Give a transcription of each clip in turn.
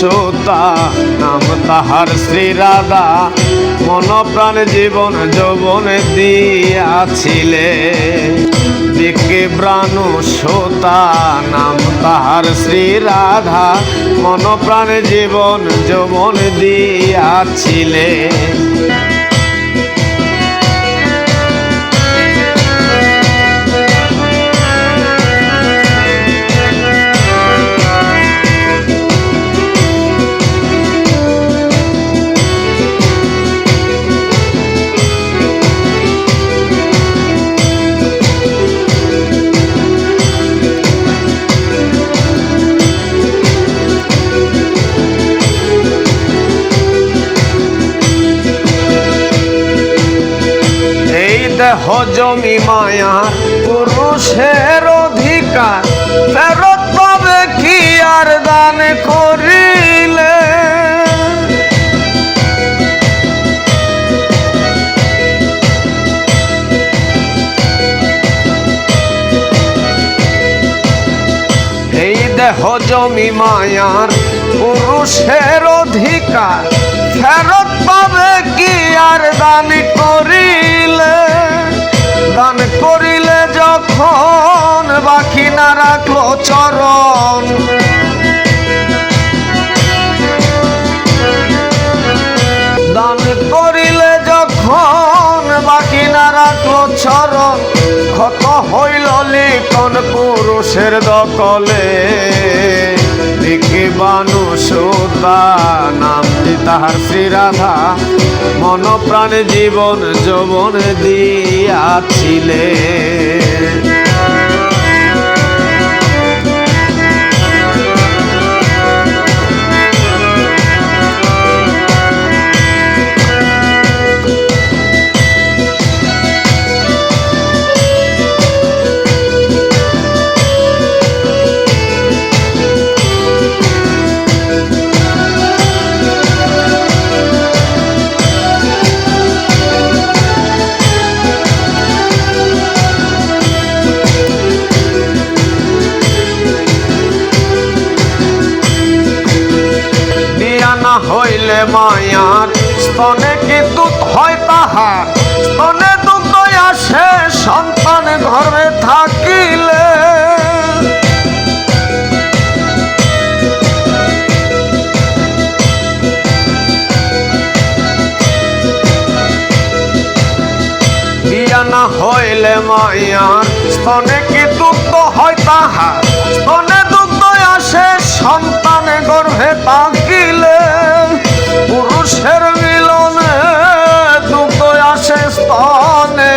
সোতা নাম তাহার শ্রী রাধা মন প্রাণ জীবন যৌবন দিয়াছিলে। বিক্রাণু সোতা নাম তাহার শ্রী রাধা মন প্রাণ জীবন যৌবন দিয়াছিলে। এই দেহ জমি মায়া পুরুষের অধিকার ফেরত পাবে কি আর দান করিলে? এই দেহ জমি মায়ার পুরুষের অধিকার ফেরত পাবে কি আর দান করিলে? দান করিলে যখন বাকি না রাখল চরণ দান করিলে যখন বাকি না রাখল চরণ ক্ষত হইল লিখন পুরুষের দকলে দেখি বানু নাম নামটি তাহার শ্রী রাধা। মন প্রাণে জীবন যৌবন দিয়াছিলে মায়ার। স্তনে কি দুধ হয় তাহার? স্তনে দুধ আসে সন্তান ঘরে থাকিলে। না হইলে মায়ার। স্তনে কি দুগ্ধ হয় তাহার? স্তনে দুগ্ধ আসে সন্তান গর্ভে তাকিলে পুরুষের মিলনে দুগ্ধ আসে স্তনে।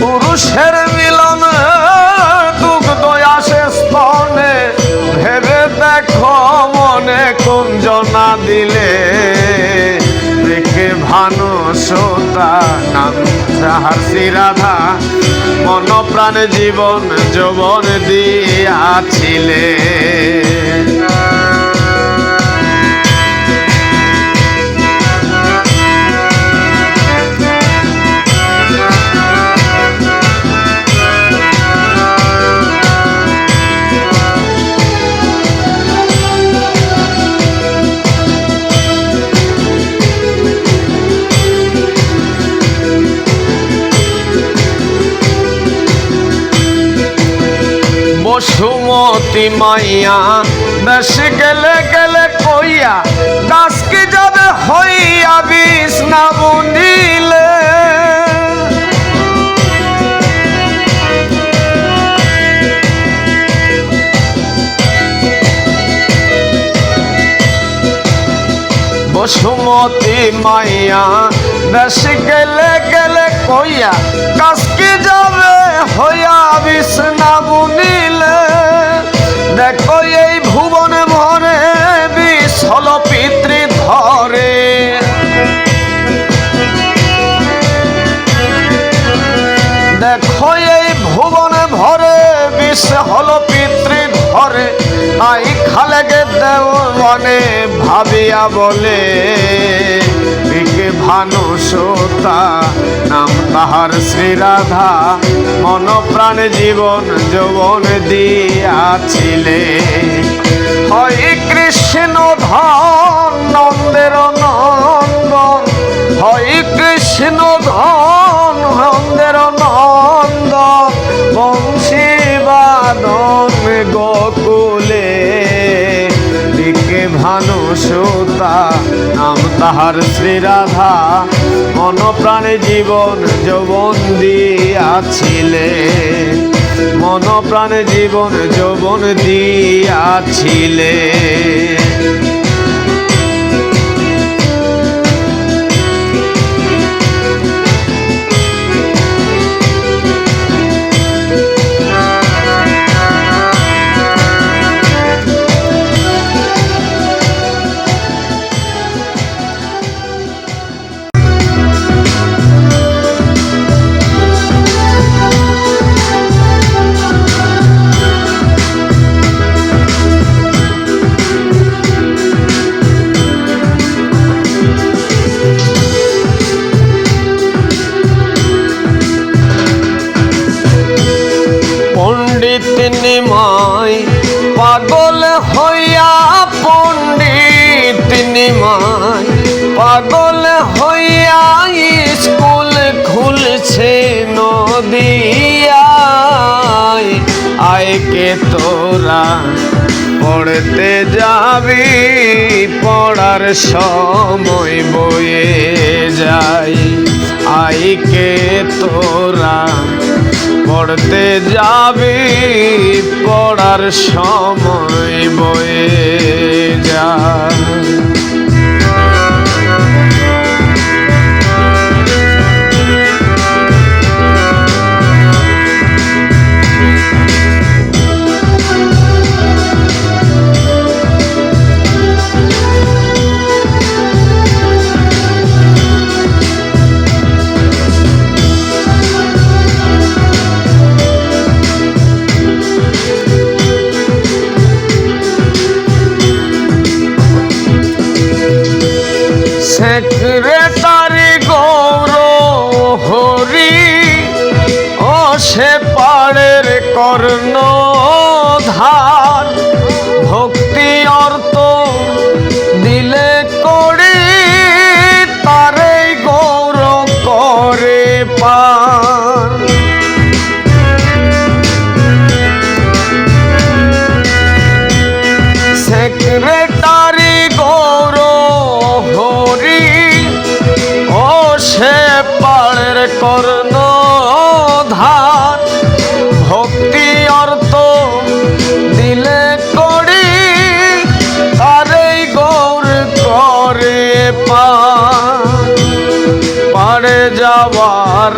পুরুষের মিলনে দুগ্ধ আসে স্তনে। ভেবে দেখো মনে কুঞ্জনা দিলে, দেখে ভানু সোতা নাম শ্রী রাধা। মন প্রাণ জীবন যৌবন দিয়াছিলে বসুমতি মাইয়া দেশ গেলে গেলে কইয়া, দাস কি যাবে হইয়া বিষ না বুনিলে বসুমতি মাইয়া দেশ গেলে গেলে কইয়া কাসকি যাবে হইয়া বিছনা বুনিলে দেখো এই ভুবন ভরে বিশল পিতৃ ধরে দেখো এই ভুবন ভরে বিষ হল পিতৃ ধরে আই খালেগে দেওয়ানে ভাবিয়া বলে লিখে ভানু সোতা, নাম তাহার শ্রীরাধা। মন প্রাণ জীবন যৌবন দিয়াছিলে। হয় কৃষ্ণ ধন, নন্দের নন্দন। হয় কৃষ্ণ ধন, নন্দের নন্দ বংশী বাদন গোকুলে লিখে ভানু সুতা, নাম তাহার শ্রীরাধা। মন প্রাণে জীবন যৌবন দিয়াছিলে মন প্রাণে জীবন যৌবন দিয়াছিলে। পাগল হইয়া স্কুল খুলছে নদিয়ায়। আয়কে তোরা পড়তে যাবি, পড়ার সময় বয়ে যায় আইকে তোরা পড়তে যাবি, পড়ার সময় বয়ে যায় কর্ণ ধার ভক্তি অর্থ দিলে করি তারে গৌর করে পাড়ে যাওয়ার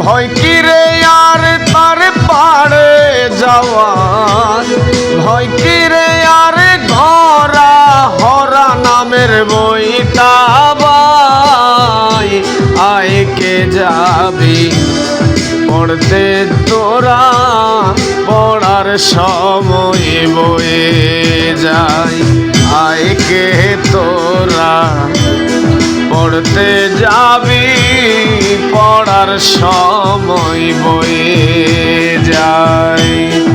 ভয় কিরে আর তার পাড়ে যাওয়ার? ভয় কিরে আর ঘরা হরা নামের বইটা বাই। আয়কে যাবি? পড়তে তোরা পড়ার সময় বয়ে যায়। আয়কে তোরা পড়তে যাবি, পড়ার সময় বয়ে যায়।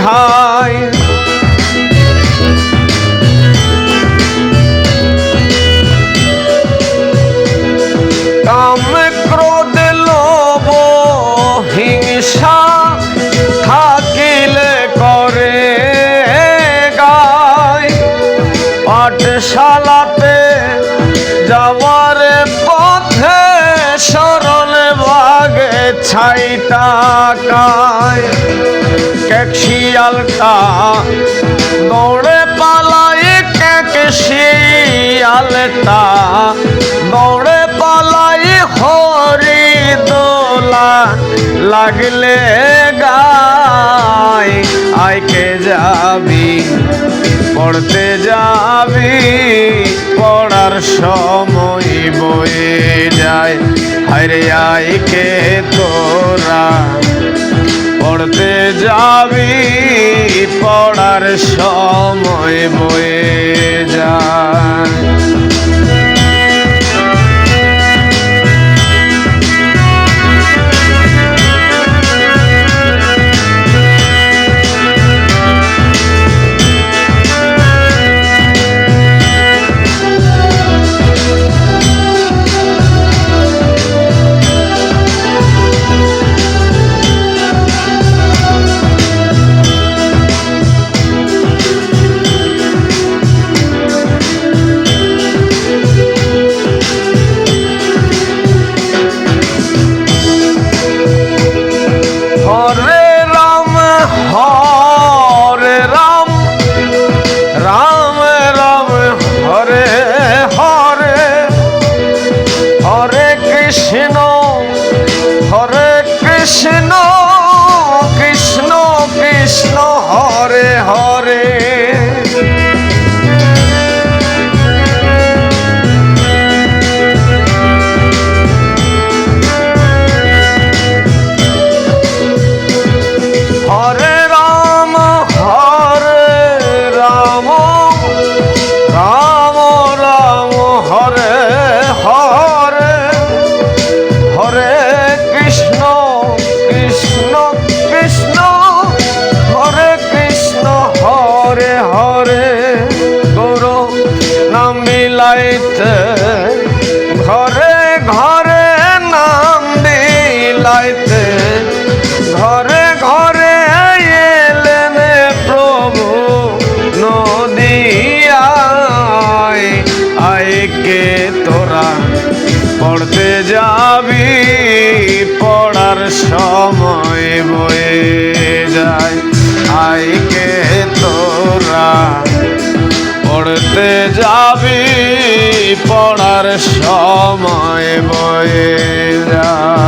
খায়। কাম ক্রোধ লোভ, হিংসা থাকিলে করে গায়। পাঠশালাতে যাওয়ার পথে সরল বাগে ছাই টাকা। কেক শিয়ালটা দৌড়ে পালায় কেক শিয়ালটা দৌড়ে পালায় হরি দোলা। লাগলে গায় আইকে যাবি? পড়তে যাবি, পড়ার সময় বয়ে যায়। হরে আইকে তোরা? পড়তে যাবি পড়ার সময় বয়ে পড়ার সময় বয়ে যায়।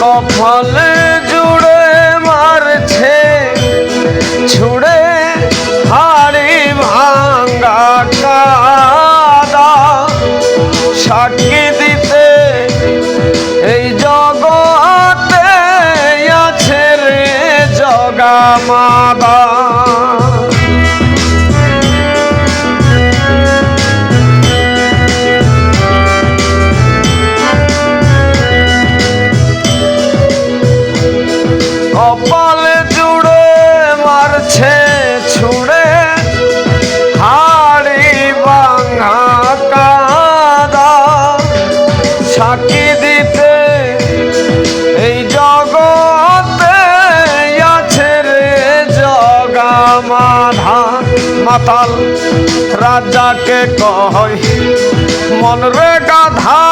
কপালে জুড়ে মারছে, ছুড়ে হাড়ি ভাঙ্গা কাদা। সাক্ষী দিতে এই জগতে আছে রে জগা মাদা মাতাল, রাজাকে কয়, মন রে গাধা,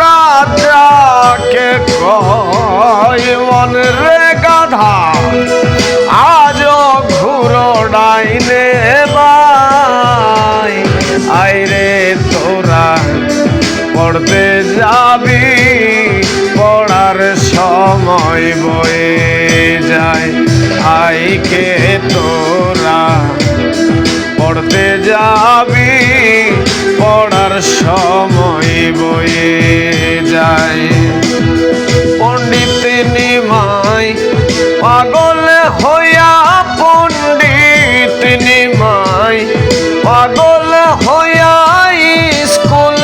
রাজাকে কয়, মন রে গাধা আজ ঘুরো ডাইনে বাই। আইরে তোরা, পড়তে যাবি, পড়ার সময় বয়ে যায়। আইকে তোরা পড়তে যাবি, পড়ার সময় বয়ে যায়। পণ্ডিত নিমাই পাগল হইয়া পণ্ডিত নিমাই পাগল হইয়া স্কুল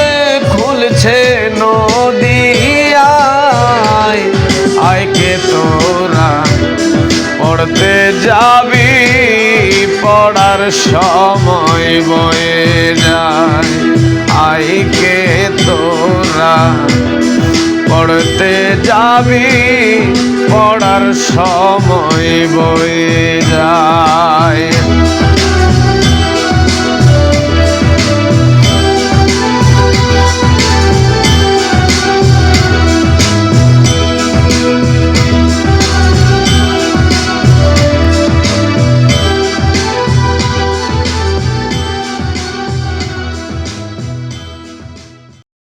খুলছে নদিয়ায়। আয়কে তোরা পড়তে যাবি পড়ার সময় বয়ে যায়। আইকে তোরা পড়তে যাবি? পড়ার সময় বয়ে যায়।